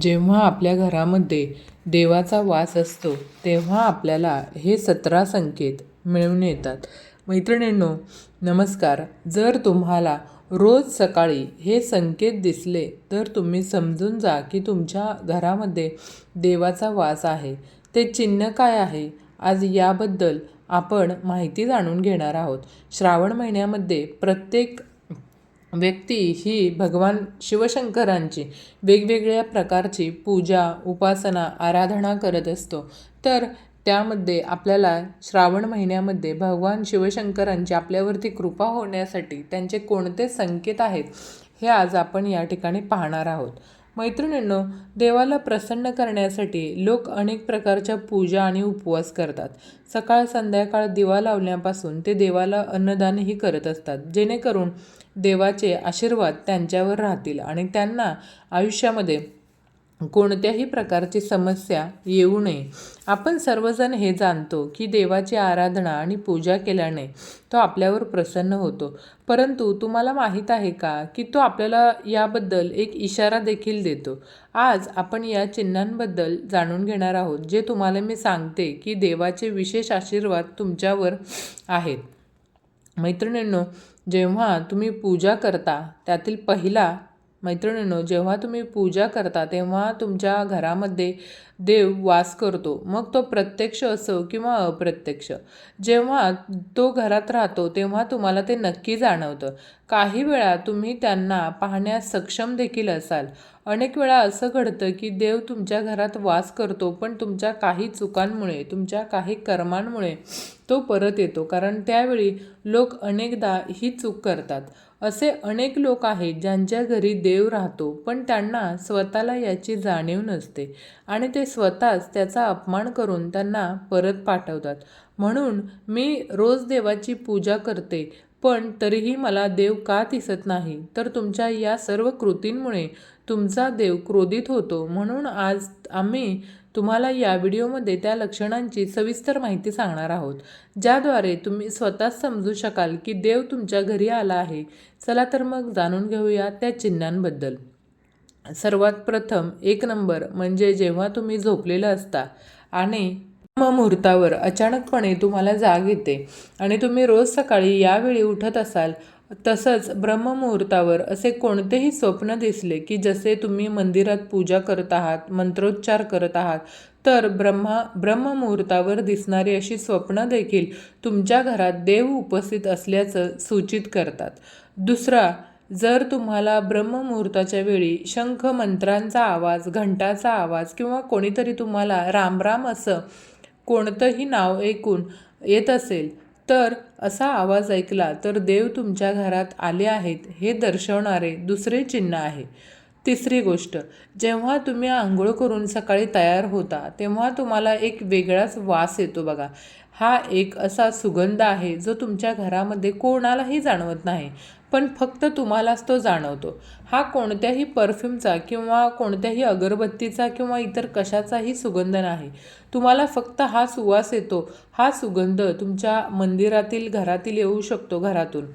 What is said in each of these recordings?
जेव्हा आपल्या घरामध्ये देवाचा वास असतो तेव्हा आपल्याला हे सतरा संकेत मिळून येतात. मैत्रिणींनो नमस्कार. जर तुम्हाला रोज सकाळी हे संकेत दिसले तर तुम्ही समजून जा की तुमच्या घरामध्ये देवाचा वास आहे. ते चिन्ह काय आहे? आज याबद्दल आपण माहिती जाणून घेणार आहोत. श्रावण महिन्यामध्ये प्रत्येक व्यक्ती ही भगवान शिवशंकरांची वेगवेगळ्या प्रकारची पूजा उपासना आराधना करत असतो. तर त्यामध्ये आपल्याला श्रावण महिन्यामध्ये भगवान शिवशंकरांची आपल्यावरती कृपा होण्यासाठी त्यांचे कोणते संकेत आहेत हे आज आपण या ठिकाणी पाहणार आहोत. मैत्रिणींनो देवाला प्रसन्न करण्यासाठी लोक अनेक प्रकारच्या पूजा आणि उपवास करतात. सकाळ संध्याकाळ दिवा लावण्यापासून ते देवाला अन्नदानही करत असतात. जेणेकरून देवाचे आशीर्वाद त्यांच्यावर राहतील आणि त्यांना आयुष्यामध्ये कोणत्याही प्रकारची समस्या येऊ नये. आपण सर्वजण हे जाणतो की देवाची आराधना आणि पूजा केल्याने तो आपल्यावर प्रसन्न होतो. परंतु तुम्हाला माहीत आहे का की तो आपल्याला याबद्दल एक इशारा देखील देतो? आज आपण या चिन्हांबद्दल जाणून घेणार आहोत जे तुम्हाला मी सांगते की देवाचे विशेष आशीर्वाद तुमच्यावर आहेत. मैत्रिणींनो जेव्हा तुम्ही पूजा करता त्यातील पहिला मैत्रिणींनो जेव्हा तुम्ही पूजा करता तेव्हा तुमच्या घरामध्ये देव वास करतो. मग तो प्रत्यक्ष असो किंवा अप्रत्यक्ष. जेव्हा तो घरात राहतो तेव्हा तुम्हाला ते नक्की जाणवतं. काही वेळा तुम्ही त्यांना पाहण्यास सक्षम देखील असाल. अनेक वेळा असं घडतं की देव तुमच्या घरात वास करतो पण तुमच्या काही चुकांमुळे तुमच्या काही कर्मांमुळे तो परत येतो. कारण त्यावेळी लोक अनेकदा ही चूक करतात. असे अनेक लोक आहेत ज्यांच्या घरी देव राहतो पण त्यांना स्वतःला याची जाणीव नसते आणि ते स्वतःच त्याचा अपमान करून त्यांना परत पाठवतात. म्हणून मी रोज देवाची पूजा करते पण तरीही मला देव का दिसत नाही? तर तुमच्या या सर्व कृतींमुळे तुमचा देव क्रोधित होतो. म्हणून आज आम्ही तुम्हाला या व्हिडिओमध्ये त्या लक्षणांची सविस्तर माहिती सांगणार आहोत ज्याद्वारे तुम्ही स्वतःच समजू शकाल की देव तुमच्या घरी आला आहे. चला तर मग जाणून घेऊया त्या चिन्हांबद्दल. सर्वात प्रथम एक नंबर म्हणजे जेव्हा तुम्ही झोपलेलं असता आणि मुहूर्तावर अचानकपणे तुम्हाला जाग येते आणि तुम्ही रोज सकाळी यावेळी उठत असाल तसंच ब्रह्ममुहूर्तावर असे कोणतेही स्वप्न दिसले की जसे तुम्ही मंदिरात पूजा करत आहात मंत्रोच्चार करत आहात तर ब्रह्मा ब्रह्ममुहूर्तावर दिसणारी अशी स्वप्न देखील तुमच्या घरात देव उपस्थित असल्याचं सूचित करतात. दुसरा जर तुम्हाला ब्रह्ममुहूर्ताच्या वेळी शंख मंत्रांचा आवाज घंटाचा आवाज किंवा कोणीतरी तुम्हाला रामराम असं कोणतंही नाव ऐकून येत असेल तर असा आवाज ऐकला तर देव तुमच्या घरात आले आहेत हे दर्शवणारे दुसरे चिन्ह आहे. तिसरी गोष्ट जेव्हा तुम्ही आंघोळ करून सकाळी तयार होता तेव्हा तुम्हाला एक वेगळाच वास येतो बघा. हा एक असा सुगंध आहे जो तुमच्या घरामध्ये कोणालाही जाणवत नाही पण फक्त तुम्हालाच तो जाणवतो. हा कोणत्याही परफ्यूमचा किंवा कोणत्याही अगरबत्तीचा किंवा इतर कशाचाही सुगंध नाही. तुम्हाला फक्त हा सुवास येतो. हा सुगंध तुमच्या मंदिरातील घरातील येऊ शकतो घरातून.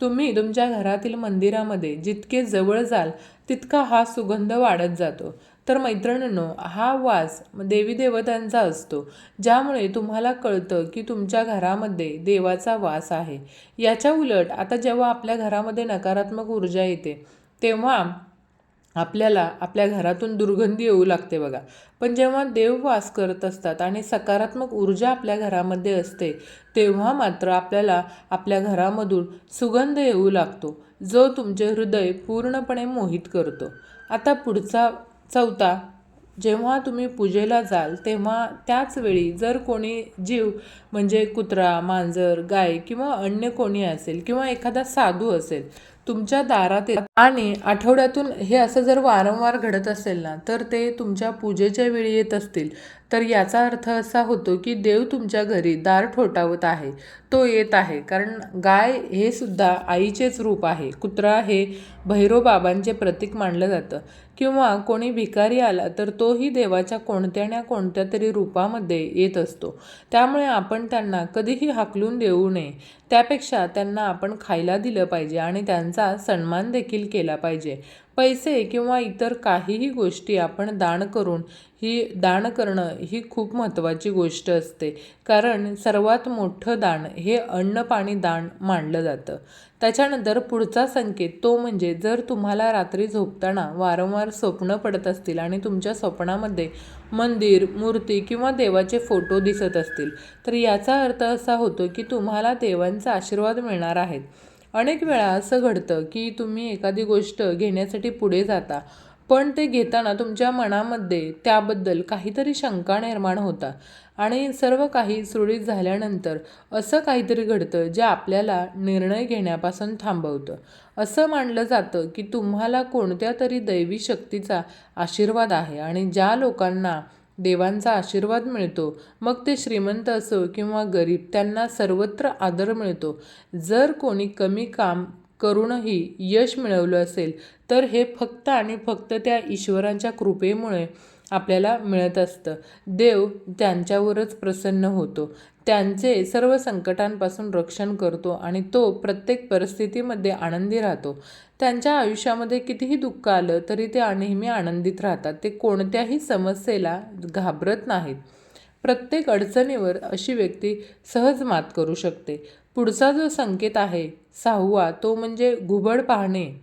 तुम्ही तुमच्या घरातील मंदिरामध्ये जितके जवळ जाल तितका हा सुगंध वाढत जातो. तर मैत्रिणींनो हा वास देवी देवतांचा असतो ज्यामुळे तुम्हाला कळतं की तुमच्या घरामध्ये देवाचा वास आहे. याच्या उलट आता जेव्हा आपल्या घरामध्ये नकारात्मक ऊर्जा येते तेव्हा आपल्याला आपल्या घरातून दुर्गंधी येऊ लागते बघा. पण जेव्हा देव वास करत असतात आणि सकारात्मक ऊर्जा आपल्या घरामध्ये असते तेव्हा मात्र आपल्याला आपल्या घरामधून सुगंध येऊ लागतो जो तुमचे हृदय पूर्णपणे मोहित करतो. आता पुढचा चौथा जेव्हा तुम्ही पूजेला जाल तेव्हा त्याच वेळी जर कोणी जीव म्हणजे कुत्रा मांजर गाय किंवा अन्य कोणी असेल किंवा एखादा साधू असेल तुमच्या दारात आणि आठवड्यातून हे असं जर वारंवार घडत असेल ना तर ते तुमच्या पूजेच्या वेळी येत असतील. तर याचा अर्थ असा होतो की देव तुमच्या घरी दार ठोठावत आहे तो येत आहे. कारण गाय हे सुद्धा आईचेच रूप आहे. कुत्रा हे भैरोबाबांचे प्रतीक मानलं जातं. किंवा कोणी भिकारी आला तर तोही देवाच्या कोणत्या ना कोणत्या तरी रूपामध्ये येत असतो. त्यामुळे आपण त्यांना कधीही हाकलून देऊ नये. त्यापेक्षा त्यांना आपण खायला दिलं पाहिजे आणि त्यांचा सन्मान देखील केला पाहिजे. पैसे किंवा इतर काहीही गोष्टी आपण दान करून ही दान करणं ही खूप महत्त्वाची गोष्ट असते. कारण सर्वात मोठं दान हे अन्न पाणी दान मानलं जातं. त्याच्यानंतर पुढचा संकेत तो म्हणजे जर तुम्हाला रात्री झोपताना वारंवार स्वप्न पडत असतील आणि तुमच्या स्वप्नामध्ये मंदिर मूर्ती किंवा देवाचे फोटो दिसत असतील तर याचा अर्थ असा होतो की तुम्हाला देवांचा आशीर्वाद मिळणार आहेत अनेक वेळा असं घडतं की तुम्ही एखादी गोष्ट घेण्यासाठी पुढे जाता पण ते घेताना तुमच्या मनामध्ये त्याबद्दल काहीतरी शंका निर्माण होता आणि सर्व काही सुरळीत झाल्यानंतर असं काहीतरी घडतं जे आपल्याला निर्णय घेण्यापासून थांबवतं. असं मानलं जातं की तुम्हाला कोणत्या तरी दैवी शक्तीचा आशीर्वाद आहे आणि ज्या लोकांना देवांचा आशीर्वाद मिळतो. मग ते श्रीमंत असो किंवा गरीब त्यांना सर्वत्र आदर मिळतो. जर कोणी कमी काम करूनही यश मिळवलं असेल तर हे फक्त आणि फक्त त्या ईश्वरांच्या कृपेमुळे आपल्याला मिळत असतं. देव त्यांच्यावरच प्रसन्न होतो. त्यांचे सर्व संकटांपासून रक्षण करतो आणि तो प्रत्येक परिस्थितीमध्ये आनंदी राहतो. त्यांच्या आयुष्यामध्ये कितीही दुःख आलं तरी ते नेहमी आनंदित राहतात. ते कोणत्याही समस्येला घाबरत नाहीत. प्रत्येक अडचणीवर अशी व्यक्ती सहज मात करू शकते. पुढचा जो संकेत आहे सहावा तो म्हणजे घुबड पाहणे.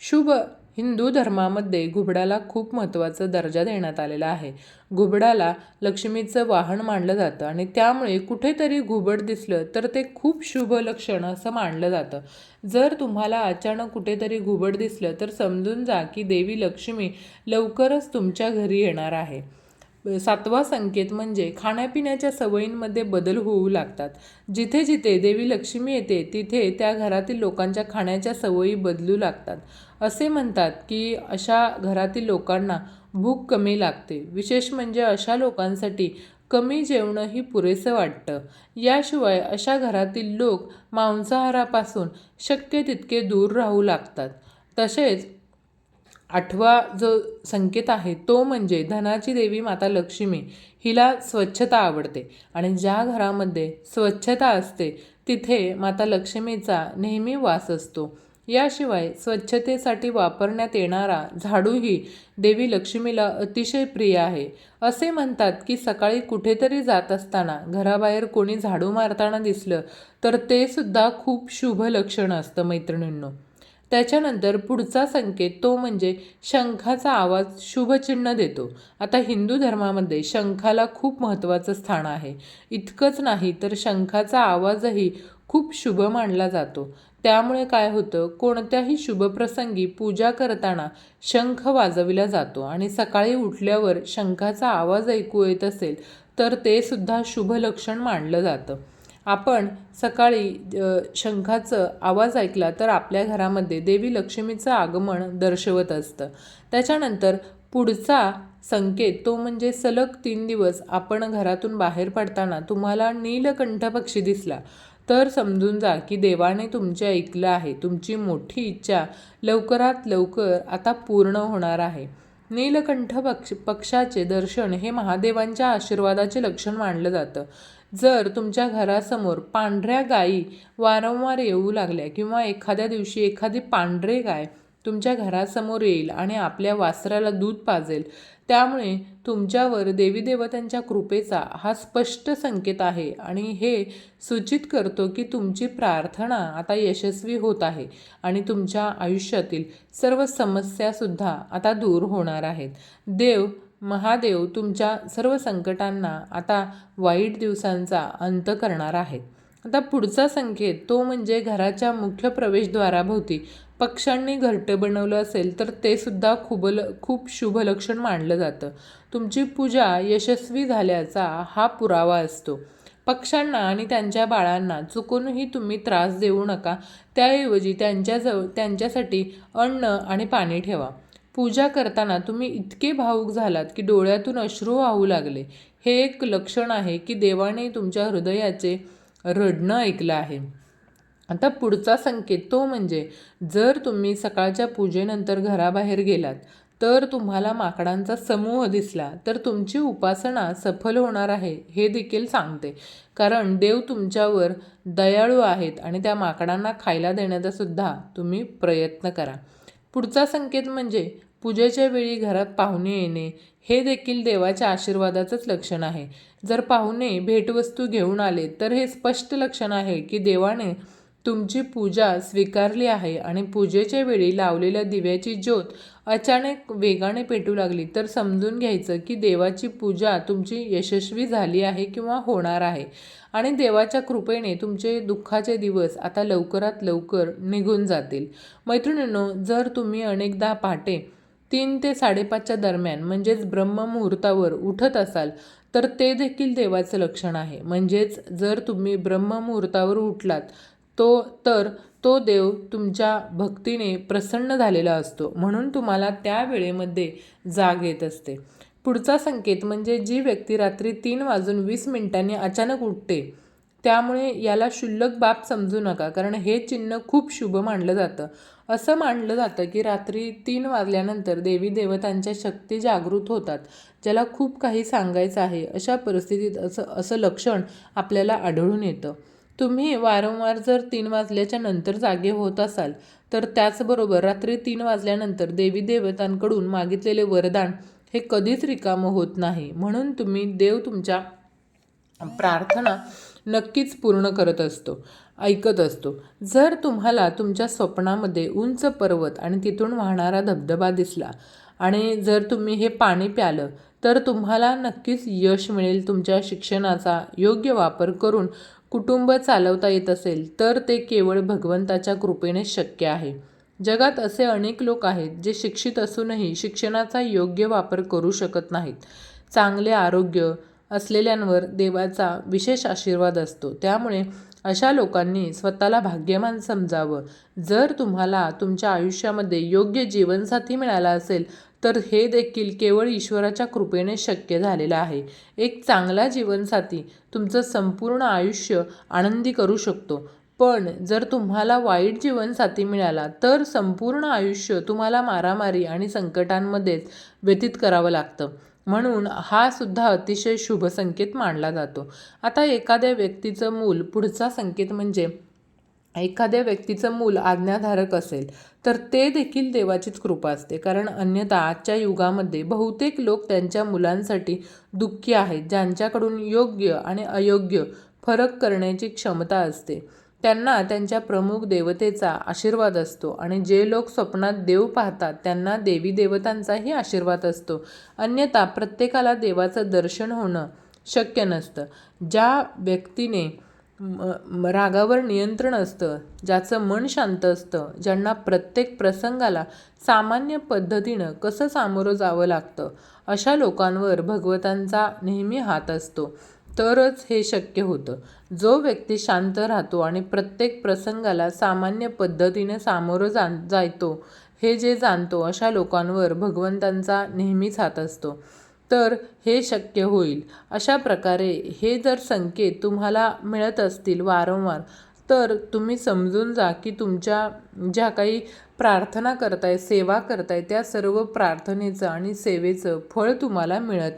शुभ हिंदू धर्मामध्ये घुबडाला खूप महत्त्वाचा दर्जा देण्यात आलेला आहे. घुबडाला लक्ष्मीचं वाहन मानलं जातं आणि त्यामुळे कुठेतरी घुबड दिसलं तर ते खूप शुभ लक्षण असं मानलं जातं. जर तुम्हाला अचानक कुठेतरी घुबड दिसलं तर समजून जा की देवी लक्ष्मी लवकरच तुमच्या घरी येणार आहे. सातवा संकेत म्हणजे खाण्यापिण्याच्या सवयींमध्ये बदल होऊ लागतात. जिथे जिथे देवी लक्ष्मी येते तिथे त्या घरातील लोकांच्या खाण्याच्या सवयी बदलू लागतात. असे म्हणतात की अशा घरातील लोकांना भूक कमी लागते. विशेष म्हणजे अशा लोकांसाठी कमी जेवणंही पुरेसं वाटतं. याशिवाय अशा घरातील लोक मांसाहारापासून शक्य तितके दूर राहू लागतात. तसेच आठवा जो संकेत आहे तो म्हणजे धनाची देवी माता लक्ष्मी हिला स्वच्छता आवडते आणि ज्या घरामध्ये स्वच्छता असते तिथे माता लक्ष्मीचा नेहमी वास असतो. याशिवाय स्वच्छतेसाठी वापरण्यात येणारा झाडूही देवी लक्ष्मीला अतिशय प्रिय आहे. असे म्हणतात की सकाळी कुठेतरी जात असताना घराबाहेर कोणी झाडू मारताना दिसलं तर ते सुद्धा खूप शुभ लक्षण असतं मैत्रिणींनो. त्याच्यानंतर पुढचा संकेत तो म्हणजे शंखाचा आवाज शुभचिन्ह देतो. आता हिंदू धर्मामध्ये शंखाला खूप महत्त्वाचं स्थान आहे. इतकंच नाही तर शंखाचा आवाजही खूप शुभ मानला जातो. त्यामुळे काय होतं कोणत्याही शुभप्रसंगी पूजा करताना शंख वाजविला जातो आणि सकाळी उठल्यावर शंखाचा आवाज ऐकू येत असेल तर ते सुद्धा शुभ लक्षण मानलं जातं. आपण सकाळी शंखाचं आवाज ऐकला तर आपल्या घरामध्ये देवी लक्ष्मीचं आगमन दर्शवत असतं. त्याच्यानंतर पुढचा संकेत तो म्हणजे सलग तीन दिवस आपण घरातून बाहेर पडताना तुम्हाला नीलकंठ पक्षी दिसला. तर समजून जा की देवाने तुमचे ऐकलं आहे तुमची मोठी इच्छा लवकरात लवकर आता पूर्ण होणार आहे. नीलकंठ पक्ष पक्षाचे दर्शन हे महादेवांच्या आशीर्वादाचे लक्षण मानलं जातं. जर तुमच्या घरासमोर पांढऱ्या गायी वारंवार येऊ लागल्या किंवा एखाद्या दिवशी एखादी पांढरे गाय तुमच्या घरासमोर येईल आणि आपल्या वासराला दूध पाजेल. त्यामुळे तुमच्यावर देवीदेवतांच्या कृपेचा हा स्पष्ट संकेत आहे आणि हे सूचित करतो की तुमची प्रार्थना आता यशस्वी होत आहे आणि तुमच्या आयुष्यातील सर्व समस्यासुद्धा आता दूर होणार आहेत. देव महादेव तुमच्या सर्व संकटांना आता वाईट दिवसांचा अंत करणार आहेत. आता पुढचा संकेत तो म्हणजे घराच्या मुख्य प्रवेशद्वाराभोवती. पक्ष्यांनी घरटं बनवलं असेल तर ते सुद्धा खूप ल खूप शुभ लक्षण मानलं जातं. तुमची पूजा यशस्वी झाल्याचा हा पुरावा असतो. पक्ष्यांना आणि त्यांच्या बाळांना चुकूनही तुम्ही त्रास देऊ नका. त्याऐवजी त्यांच्याजवळ त्यांच्यासाठी अन्न आणि पाणी ठेवा. पूजा करताना तुम्ही इतके भावूक झालात की डोळ्यातून अश्रू वाहू लागले. हे एक लक्षण आहे की देवाने तुमच्या हृदयाचे रडणं ऐकलं आहे. आता पुढचा संकेत तो म्हणजे जर तुम्ही सकाळच्या पूजेनंतर घराबाहेर गेलात तर तुम्हाला माकडांचा समूह दिसला तर तुमची उपासना सफल होणार आहे हे देखील सांगते. कारण देव तुमच्यावर दयाळू आहेत आणि त्या माकडांना खायला देण्याचा सुद्धा तुम्ही प्रयत्न करा. पुढचा संकेत म्हणजे पूजेच्या वेळी घरात पाहुणे येणे हे देखील देवाच्या आशीर्वादाचंच लक्षण आहे. जर पाहुणे भेटवस्तू घेऊन आले तर हे स्पष्ट लक्षण आहे की देवाने तुमची पूजा स्वीकारली आहे आणि पूजेच्या वेळी लावलेल्या दिव्याची ज्योत अचानक वेगाने पेटू लागली. तर समजून घ्यायचं की देवाची पूजा तुमची यशस्वी झाली आहे किंवा होणार आहे आणि देवाच्या कृपेने तुमचे दुःखाचे दिवस आता लवकरात लवकर निघून जातील. मैत्रिणींनो जर तुम्ही अनेकदा पहाटे तीन ते साडेपाचच्या दरम्यान म्हणजेच ब्रह्ममुहूर्तावर उठत असाल तर ते देखील देवाचं लक्षण आहे. म्हणजेच जर तुम्ही ब्रह्ममुहूर्तावर उठलात तो तर तो देव तुमच्या भक्तीने प्रसन्न झालेला असतो म्हणून तुम्हाला त्या वेळेमध्ये जाग येत असते. पुढचा संकेत म्हणजे जी व्यक्ती रात्री तीन वाजून वीस मिनिटांनी अचानक उठते त्यामुळे याला क्षुल्लक बाब समजू नका कारण हे चिन्ह खूप शुभ मानलं जातं. असं मानलं जातं की रात्री तीन वाजल्यानंतर देवी देवतांच्या शक्ती जागृत होतात ज्याला खूप काही सांगायचं आहे अशा परिस्थितीत असं असं लक्षण आपल्याला आढळून येतं. तुम्ही वारंवार जर तीन वाजल्याच्या नंतर जागे होत असाल तर त्याचबरोबर रात्री तीन वाजल्यानंतर देवी देवतांकडून मागितलेले वरदान हे कधीच रिकामं होत नाही. म्हणून तुम्ही देव तुमच्या प्रार्थना नक्कीच पूर्ण करत असतो ऐकत असतो. जर तुम्हाला तुमच्या स्वप्नामध्ये उंच पर्वत आणि तिथून वाहणारा धबधबा दिसला आणि जर तुम्ही हे पाणी प्यालं तर तुम्हाला नक्कीच यश मिळेल तुमच्या शिक्षणाचा योग्य वापर करून कुटुंब चालवता येत असेल तर ते केवळ भगवंताच्या कृपेने शक्य आहे. जगात असे अनेक लोक आहेत जे शिक्षित असूनही शिक्षणाचा योग्य वापर करू शकत नाहीत. चांगले आरोग्य असलेल्यांवर देवाचा विशेष आशीर्वाद असतो. त्यामुळे अशा लोकांनी स्वतःला भाग्यमान समजावं. जर तुम्हाला तुमच्या आयुष्यामध्ये योग्य जीवनसाथी मिळाला असेल तर हे देखील केवळ ईश्वराच्या कृपेने शक्य झालेलं आहे. एक चांगला जीवनसाथी तुमचं संपूर्ण आयुष्य आनंदी करू शकतो. पण जर तुम्हाला वाईट जीवनसाथी मिळाला तर संपूर्ण आयुष्य तुम्हाला मारामारी आणि संकटांमध्येच व्यतीत करावं लागतं. म्हणून हा सुद्धा अतिशय शुभ संकेत मानला जातो. आता एखाद्या व्यक्तीचं मूल पुढचा संकेत म्हणजे एखाद्या व्यक्तीचं मूल आज्ञाधारक असेल तर ते देखील देवाचीच कृपा असते. कारण अन्यथा आजच्या युगामध्ये बहुतेक लोक त्यांच्या मुलांसाठी दुःखी आहेत ज्यांच्याकडून योग्य आणि अयोग्य फरक करण्याची क्षमता असते. त्यांना त्यांच्या प्रमुख देवतेचा आशीर्वाद असतो आणि जे लोक स्वप्नात देव पाहतात त्यांना देवी देवतांचाही आशीर्वाद असतो. अन्यथा प्रत्येकाला देवाचं दर्शन होणं शक्य नसतं. ज्या व्यक्तीने म रागावर नियंत्रण असतं ज्याचं मन शांत असतं ज्यांना प्रत्येक प्रसंगाला सामान्य पद्धतीनं कसं सामोरं जावं लागतं अशा लोकांवर भगवतांचा नेहमी हात असतो. तरच हे शक्य होतं. जो व्यक्ती शांत राहतो आणि प्रत्येक प्रसंगाला सामान्य पद्धतीने सामोरं जा जायतो हे जे जाणतो अशा लोकांवर भगवंतांचा नेहमीच हात असतो. तर हे शक्य होईल. अशा प्रकारे हे जर संकेत तुम्हाला मिळत असतील वारंवार तर तुम्ही समजून जा की तुमच्या ज्या काही प्रार्थना करताय सेवा करताय त्या सर्व प्रार्थनेचं आणि सेवेचं फळ तुम्हाला मिळत आहे.